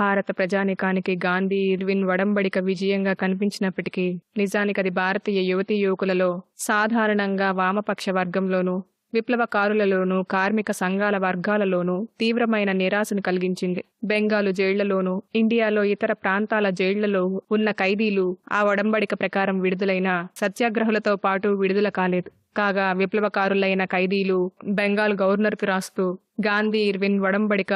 భారత ప్రజానీకానికి గాంధీ ఇర్విన్ వడంబడిక విజయంగా కనిపించినప్పటికీ నిజానికి అది భారతీయ యువతీ యువకులలో సాధారణంగా వామపక్ష వర్గంలోనూ విప్లవకారులలోనూ కార్మిక సంఘాల వర్గాలలోనూ తీవ్రమైన నిరాశను కలిగించింది. బెంగాలు జైళ్ళలోనూ ఇండియాలో ఇతర ప్రాంతాల జైళ్ళలో ఉన్న ఖైదీలు ఆ ఒడంబడిక ప్రకారం విడుదలైన సత్యాగ్రహులతో పాటు విడుదల కాలేదు. కాగా విప్లవకారులైన ఖైదీలు బెంగాల్ గవర్నర్కు రాస్తూ గాంధీ ఇర్విన్ ఒడంబడిక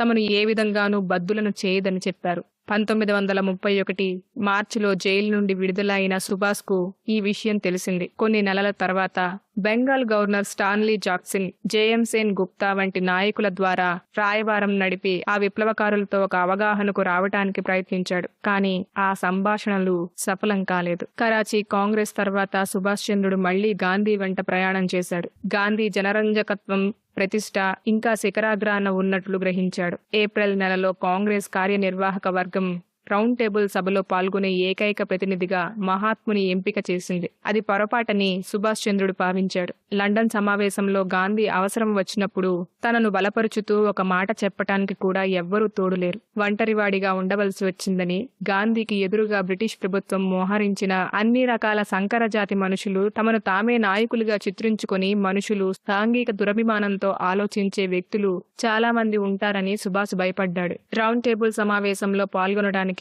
తమను ఏ విధంగానూ బద్దులను చేయదని చెప్పారు. పంతొమ్మిది వందల ముప్పై ఒకటి మార్చిలో జైలు నుండి విడుదలైన సుభాష్కు ఈ విషయం తెలిసింది. కొన్ని నెలల తర్వాత Bengal governor Stanley Jackson J M Sen Gupta వంటి నాయకుల ద్వారా రాయబారం నడిపి ఆ విప్లవకారులతో ఒక అవగాహనకు రావటానికి ప్రయత్నించాడు. కానీ ఆ సంభాషణలు సఫలం కాలేదు. కరాచీ కాంగ్రెస్ తర్వాత సుభాష్ చంద్రుడు మళ్ళీ గాంధీ వెంట ప్రయాణం చేశాడు. గాంధీ జనరంజకత్వం ప్రతిష్ట ఇంకా శిఖరాగ్రాన ఉన్నట్లు గ్రహించాడు. ఏప్రిల్ నెలలో కాంగ్రెస్ కార్యనిర్వాహక వర్గం రౌండ్ టేబుల్ సభలో పాల్గొనే ఏకైక ప్రతినిధిగా మహాత్ముని ఎంపిక చేసింది. అది పొరపాటని సుభాష్ చంద్రుడు భావించాడు. లండన్ సమావేశంలో గాంధీ అవసరం వచ్చినప్పుడు తనను బలపరుచుతూ ఒక మాట చెప్పటానికి కూడా ఎవ్వరూ తోడులేరు. ఒంటరివాడిగా ఉండవలసి వచ్చిందని గాంధీకి ఎదురుగా బ్రిటిష్ ప్రభుత్వం మోహరించిన అన్ని రకాల సంకర జాతి మనుషులు తమను తామే నాయకులుగా చిత్రించుకొని మనుషులు సాంఘిక దురభిమానంతో ఆలోచించే వ్యక్తులు చాలా మంది ఉంటారని సుభాష్ భయపడ్డాడు. రౌండ్ టేబుల్ సమావేశంలో పాల్గొనడానికి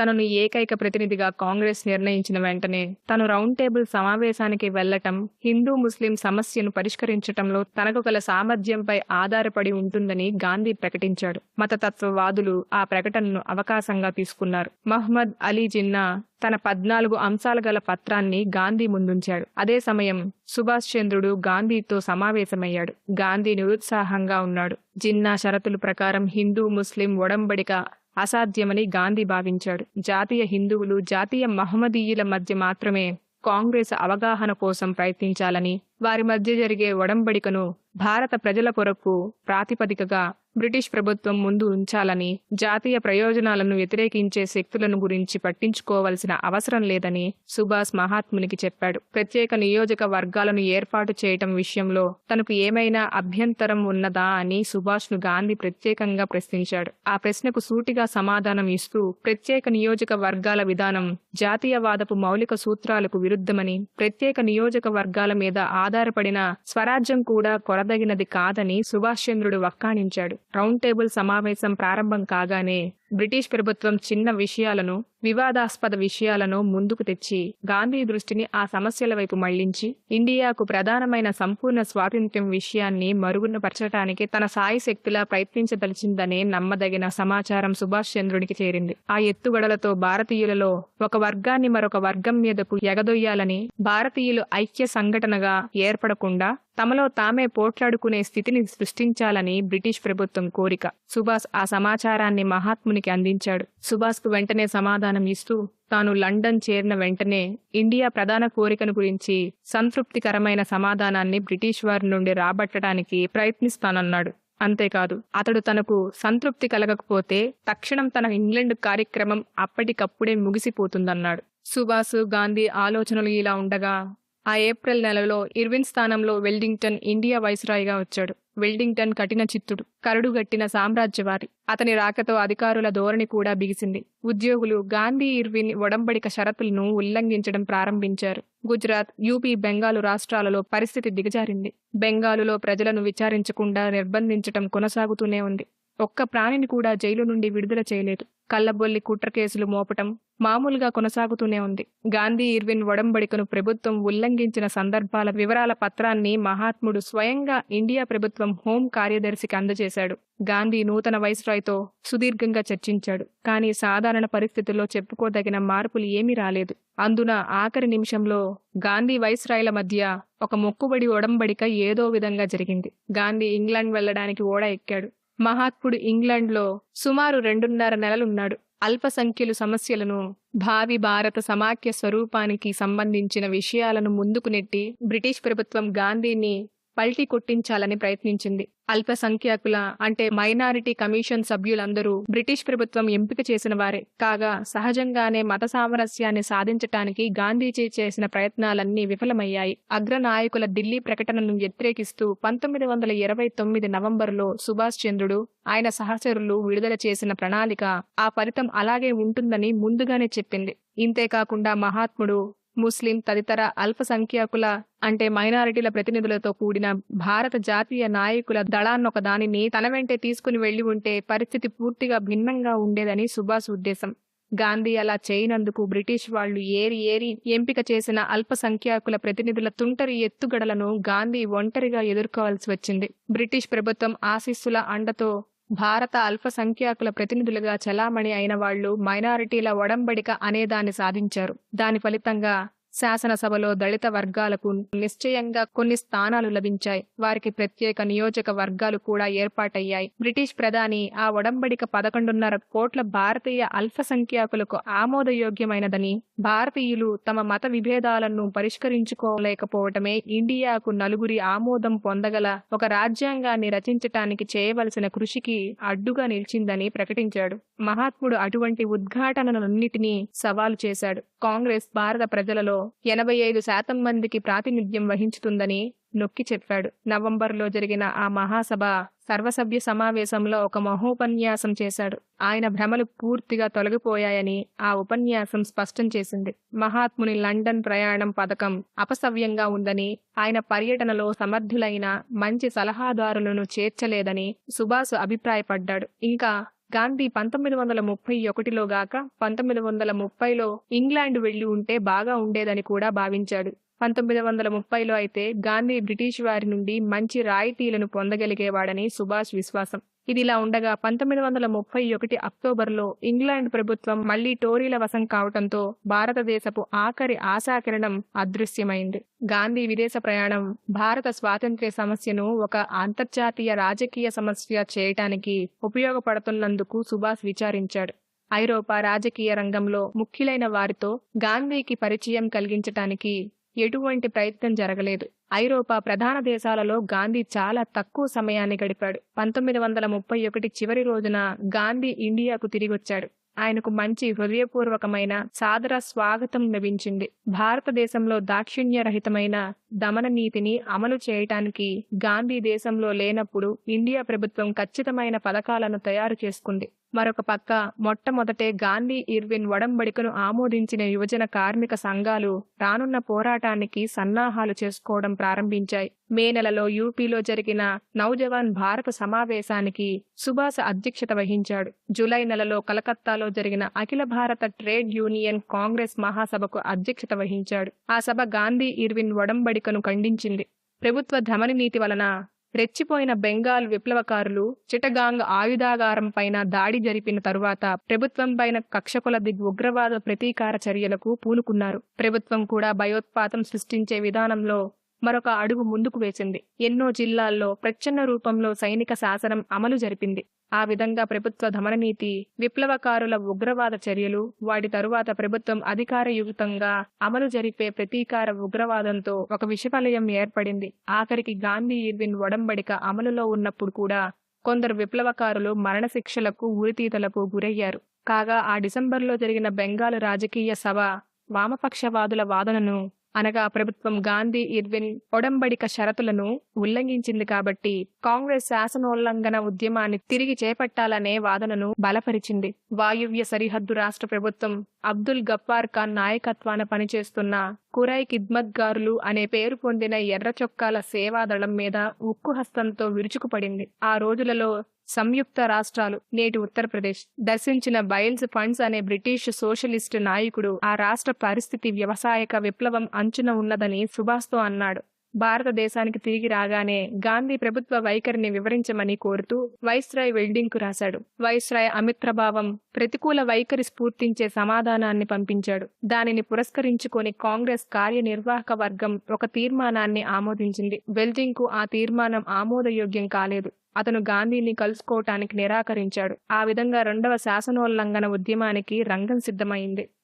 తనను ఏకైక ప్రతినిధిగా కాంగ్రెస్ నిర్ణయించిన వెంటనే తను రౌండ్ టేబుల్ సమావేశానికి వెళ్ళటం హిందూ ముస్లిం సమస్యను పరిష్కరించటంలో తనకు గల సామర్థ్యంపై ఆధారపడి ఉంటుందని గాంధీ ప్రకటించాడు. మతతత్వవాదులు ఆ ప్రకటనను అవకాశంగా తీసుకున్నారు. మహ్మద్ అలీ జిన్నా తన పద్నాలుగు అంశాలు గల పత్రాన్ని గాంధీ ముందుంచాడు. అదే సమయం సుభాష్ చంద్రుడు గాంధీతో సమావేశమయ్యాడు. గాంధీ నిరుత్సాహంగా ఉన్నాడు. జిన్నా షరతుల ప్రకారం హిందూ ముస్లిం ఒడంబడిక అసాధ్యమని గాంధీ భావించాడు. జాతీయ హిందువులు జాతీయ మహమ్మదీయుల మధ్య మాత్రమే కాంగ్రెస్ అవగాహన కోసం ప్రయత్నించాలని వారి మధ్య జరిగే ఒడంబడికను భారత ప్రజల కొరకు ప్రాతిపదికగా బ్రిటిష్ ప్రభుత్వం ముందు ఉంచాలని జాతీయ ప్రయోజనాలను వ్యతిరేకించే శక్తులను గురించి పట్టించుకోవలసిన అవసరం లేదని సుభాష్ మహాత్మునికి చెప్పాడు. ప్రత్యేక నియోజక వర్గాలను ఏర్పాటు చేయటం విషయంలో తనకు ఏమైనా అభ్యంతరం ఉన్నదా అని సుభాష్ను గాంధీ ప్రత్యేకంగా ప్రశ్నించాడు. ఆ ప్రశ్నకు సూటిగా సమాధానం ఇస్తూ ప్రత్యేక నియోజక వర్గాల విధానం జాతీయవాదపు మౌలిక సూత్రాలకు విరుద్ధమని ప్రత్యేక నియోజక వర్గాల మీద ఆధారపడిన స్వరాజ్యం కూడా కొరదగినది కాదని సుభాష్ చంద్రుడు వక్కాణించాడు. రౌండ్ టేబుల్ సమావేశం ప్రారంభం కాగానే బ్రిటిష్ ప్రభుత్వం చిన్న విషయాలను వివాదాస్పద విషయాలను ముందుకు తెచ్చి గాంధీ దృష్టిని ఆ సమస్యల వైపు మళ్ళించి ఇండియాకు ప్రధానమైన సంపూర్ణ స్వాతంత్ర్యం విషయాన్ని మరుగునపరచడానికి తన సాయి శక్తిలా ప్రయత్నించదలిచిందనే నమ్మదగిన సమాచారం సుభాష్ చంద్రుడికి చేరింది. ఆ ఎత్తుగడలతో భారతీయులలో ఒక వర్గాన్ని మరొక వర్గం మీదకు ఎగదొయ్యాలని భారతీయులు ఐక్య సంఘటనగా ఏర్పడకుండా తమలో తామే పోట్లాడుకునే స్థితిని సృష్టించాలని బ్రిటిష్ ప్రభుత్వం కోరిక. సుభాష్ ఆ సమాచారాన్ని మహాత్మునికి అందించాడు. సుభాష్కు వెంటనే సమాధానం ఇస్తూ తాను లండన్ చేరిన వెంటనే ఇండియా ప్రధాన కోరికను గురించి సంతృప్తికరమైన సమాధానాన్ని బ్రిటిష్ వారి నుండి రాబట్టడానికి ప్రయత్నిస్తానన్నాడు. అంతేకాదు అతడు తనకు సంతృప్తి కలగకపోతే తక్షణం తన ఇంగ్లండ్ కార్యక్రమం అప్పటికప్పుడే ముగిసిపోతుందన్నాడు. సుభాష్ గాంధీ ఆలోచనలు ఇలా ఉండగా ఆ ఏప్రిల్ నెలలో ఇర్విన్ స్థానంలో వెల్డింగ్టన్ ఇండియా వైస్రాయ్గా వచ్చాడు. వెల్డింగ్టన్ కఠిన చిత్తుడు కరడుగట్టిన సామ్రాజ్యవారి అతని రాకతో అధికారుల ధోరణి కూడా బిగిసింది. ఉద్యోగులు గాంధీ ఇర్విన్ ఒడంబడిక షరతులను ఉల్లంఘించడం ప్రారంభించారు. గుజరాత్ యూపీ బెంగాలు రాష్ట్రాలలో పరిస్థితి దిగజారింది. బెంగాలులో ప్రజలను విచారించకుండా నిర్బంధించటం కొనసాగుతూనే ఉంది. ఒక్క ప్రాణిని కూడా జైలు నుండి విడుదల చేయలేదు. కల్లబొల్లి కుట్ర కేసులు మోపటం మామూలుగా కొనసాగుతూనే ఉంది. గాంధీ ఇర్విన్ ఒడంబడికను ప్రభుత్వం ఉల్లంఘించిన సందర్భాల వివరాల పత్రాన్ని మహాత్ముడు స్వయంగా ఇండియా ప్రభుత్వం హోం కార్యదర్శికి అందజేశాడు. గాంధీ నూతన వైస్రాయ్తో సుదీర్ఘంగా చర్చించాడు. కానీ సాధారణ పరిస్థితుల్లో చెప్పుకోదగిన మార్పులు ఏమీ రాలేదు. అందున ఆఖరి నిమిషంలో గాంధీ వైస్రాయ్ల మధ్య ఒక మొక్కుబడి ఒడంబడిక ఏదో విధంగా జరిగింది. గాంధీ ఇంగ్లాండ్ వెళ్ళడానికి ఓడ ఎక్కాడు. మహాత్ముడు ఇంగ్లాండ్లో సుమారు రెండున్నర నెలలున్నాడు. అల్పసంఖ్యలు సమస్యలను భావి భారత సమాఖ్య స్వరూపానికి సంబంధించిన విషయాలను ముందుకు నెట్టి బ్రిటిష్ ప్రభుత్వం గాంధీని పల్టీ కొట్టించాలని ప్రయత్నించింది. అల్పసంఖ్యాకుల అంటే మైనారిటీ కమిషన్ సభ్యులందరూ బ్రిటిష్ ప్రభుత్వం ఎంపిక చేసిన వారే. కాగా సహజంగానే మత సామరస్యాన్ని సాధించటానికి గాంధీజీ చేసిన ప్రయత్నాలన్నీ విఫలమయ్యాయి. అగ్రనాయకుల ఢిల్లీ ప్రకటనను వ్యతిరేకిస్తూ పంతొమ్మిది వందల ఇరవై తొమ్మిది నవంబర్లో సుభాష్ చంద్రుడు ఆయన సహచరులు విడుదల చేసిన ప్రణాళిక ఆ ఫలితం అలాగే ఉంటుందని ముందుగానే చెప్పింది. ఇంతేకాకుండా మహాత్ముడు ముస్లిం తదితర అల్పసంఖ్యాకుల అంటే మైనారిటీల ప్రతినిధులతో కూడిన భారత జాతీయ నాయకుల దళాన్నొక దానిని తన వెంటే తీసుకుని వెళ్ళి ఉంటే పరిస్థితి పూర్తిగా భిన్నంగా ఉండేదని సుభాష్ ఉద్దేశం. గాంధీ అలా చేయనందుకు బ్రిటిష్ వాళ్ళు ఏరి ఏరి ఎంపిక చేసిన అల్పసంఖ్యాకుల ప్రతినిధుల తుంటరి ఎత్తుగడలను గాంధీ ఒంటరిగా ఎదుర్కోవాల్సి వచ్చింది. బ్రిటిష్ ప్రభుత్వం ఆశీస్సుల అండతో భారత అల్పసంఖ్యాకుల ప్రతినిధులుగా చలామణి అయిన వాళ్ళు మైనారిటీల ఒడంబడిక అనేదాన్ని సాధించారు. దాని ఫలితంగా శాసనసభలో దళిత వర్గాలకు నిశ్చయంగా కొన్ని స్థానాలు లభించాయి. వారికి ప్రత్యేక నియోజక వర్గాలు కూడా ఏర్పాటయ్యాయి. బ్రిటిష్ ప్రధాని ఆ ఒడంబడిక పదకొండున్నర కోట్ల భారతీయ అల్పసంఖ్యాకులకు ఆమోదయోగ్యమైనదని భారతీయులు తమ మత విభేదాలను పరిష్కరించుకోలేకపోవటమే ఇండియాకు నలుగురి ఆమోదం పొందగల ఒక రాజ్యాంగాన్ని రచించటానికి చేయవలసిన కృషికి అడ్డుగా నిలిచిందని ప్రకటించాడు. మహాత్ముడు అటువంటి ఉద్ఘాటనలన్నిటినీ సవాలు చేశాడు. కాంగ్రెస్ భారత ప్రజలలో ఎనభై ఐదు శాతం మందికి ప్రాతినిధ్యం వహించుతుందని నొక్కి చెప్పాడు. నవంబర్లో జరిగిన ఆ మహాసభ సర్వసభ్య సమావేశంలో ఒక మహోపన్యాసం చేశాడు. ఆయన భ్రమలు పూర్తిగా తొలగిపోయాయని ఆ ఉపన్యాసం స్పష్టం చేసింది. మహాత్ముని లండన్ ప్రయాణం పథకం అపసవ్యంగా ఉందని ఆయన పర్యటనలో సమర్థులైన మంచి సలహాదారులను చేర్చలేదని సుభాసు అభిప్రాయపడ్డాడు. ఇంకా గాంధీ పంతొమ్మిది వందల ముప్పై ఒకటిలో గాక పంతొమ్మిది వందల ముప్పైలో ఇంగ్లాండ్ వెళ్ళి ఉంటే బాగా ఉండేదని కూడా భావించాడు. పంతొమ్మిది వందల ముప్పైలో అయితే గాంధీ బ్రిటిష్ వారి నుండి మంచి రాయితీలను పొందగలిగేవాడని సుభాష్ విశ్వాసం. ఇదిలా ఉండగా పంతొమ్మిది వందల ముప్పై ఒకటి అక్టోబర్లో ఇంగ్లాండ్ ప్రభుత్వం మళ్ళీ టోరీల వశం కావటంతో భారతదేశపు ఆఖరి ఆశాకిరణం అదృశ్యమైంది. గాంధీ విదేశ ప్రయాణం భారత స్వాతంత్ర్య సమస్యను ఒక అంతర్జాతీయ రాజకీయ సమస్య చేయటానికి ఉపయోగపడుతున్నందుకు సుభాష్ విచారించాడు. ఐరోపా రాజకీయ రంగంలో ముఖ్యులైన వారితో గాంధీకి పరిచయం కలిగించటానికి ఎటువంటి ప్రయత్నం జరగలేదు. ఐరోపా ప్రధాన దేశాలలో గాంధీ చాలా తక్కువ సమయాన్ని గడిపాడు. పంతొమ్మిది వందల ముప్పై ఒకటి చివరి రోజున గాంధీ ఇండియాకు తిరిగొచ్చాడు. ఆయనకు మంచి హృదయపూర్వకమైన సాదర స్వాగతం లభించింది. భారతదేశంలో దాక్షిణ్యరహితమైన దమన నీతిని అమలు చేయటానికి గాంధీ దేశంలో లేనప్పుడు ఇండియా ప్రభుత్వం ఖచ్చితమైన పథకాలను తయారు చేసుకుంది. మరొక పక్క మొట్టమొదటే గాంధీ ఇర్విన్ ఒడంబడికను ఆమోదించిన యువజన కార్మిక సంఘాలు రానున్న పోరాటానికి సన్నాహాలు చేసుకోవడం ప్రారంభించాయి. మే నెలలో యూపీలో జరిగిన నౌజవాన్ భారత సమావేశానికి సుభాష్ అధ్యక్షత వహించాడు. జూలై నెలలో కలకత్తాలో జరిగిన అఖిల భారత ట్రేడ్ యూనియన్ కాంగ్రెస్ మహాసభకు అధ్యక్షత వహించాడు. ఆ సభ గాంధీ ఇర్విన్ ఒడంబడికను ఖండించింది. ప్రభుత్వ ధమని నీతి వలన రెచ్చిపోయిన బెంగాల్ విప్లవకారులు చిటగాంగ్ ఆయుధాగారం పైన దాడి జరిపిన తరువాత ప్రభుత్వం పైన కక్షకులది ఉగ్రవాద ప్రతీకార చర్యలకు పూనుకున్నారు. ప్రభుత్వం కూడా భయోత్పాతం సృష్టించే విధానంలో మరొక అడుగు ముందుకు వేసింది. ఎన్నో జిల్లాల్లో ప్రచ్ఛన్న రూపంలో సైనిక శాసనం అమలు జరిపింది. ఆ విధంగా ప్రభుత్వ దమననీతి విప్లవకారుల ఉగ్రవాద చర్యలు వాటి తరువాత ప్రభుత్వం అధికారయుక్తంగా అమలు జరిపే ప్రతీకార ఉగ్రవాదంతో ఒక విషవలయం ఏర్పడింది. ఆఖరికి గాంధీ ఇర్విన్ ఒడంబడిక అమలులో ఉన్నప్పుడు కూడా కొందరు విప్లవకారులు మరణశిక్షలకు ఉరితీతలకు గురయ్యారు. కాగా ఆ డిసెంబర్లో జరిగిన బెంగాల్ రాజకీయ సభ వామపక్షవాదుల వాదనను అనగా ప్రభుత్వం గాంధీ ఇర్విన్ ఒడంబడిక షరతులను ఉల్లంఘించింది కాబట్టి కాంగ్రెస్ శాసనోల్లంఘన ఉద్యమాన్ని తిరిగి చేపట్టాలనే వాదనను బలపరిచింది. వాయువ్య సరిహద్దు రాష్ట్ర ప్రభుత్వం అబ్దుల్ గఫార్ ఖాన్ నాయకత్వాన పనిచేస్తున్న కురై కిద్మత్గారులు అనే పేరు పొందిన ఎర్ర చొక్కాల సేవాదళం మీద ఉక్కు హస్తంతో విరుచుకుపడింది. ఆ రోజులలో సంయుక్త రాష్ట్రాలు నేటి ఉత్తరప్రదేశ్ దర్శించిన బైల్స్ ఫండ్స్ అనే బ్రిటిష్ సోషలిస్ట్ నాయకుడు ఆ రాష్ట్ర పరిస్థితి వ్యవసాయక విప్లవం అంచున ఉన్నదని సుభాష్తో అన్నాడు. భారతదేశానికి తిరిగి రాగానే గాంధీ ప్రభుత్వ వైఖరిని వివరించమని కోరుతూ వైస్రాయ్ వెల్డింగ్కు రాశాడు. వైస్రాయ్ అమిత్రభావం ప్రతికూల వైఖరి స్ఫూర్తించే సమాధానాన్ని పంపించాడు. దానిని పురస్కరించుకొని కాంగ్రెస్ కార్యనిర్వాహక వర్గం ఒక తీర్మానాన్ని ఆమోదించింది. వెల్డింగ్కు ఆ తీర్మానం ఆమోదయోగ్యం కాలేదు. అతను గాంధీని కలుసుకోవటానికి నిరాకరించాడు. ఆ విధంగా రెండవ శాసనోల్లంఘన ఉద్యమానికి రంగం సిద్ధమైంది.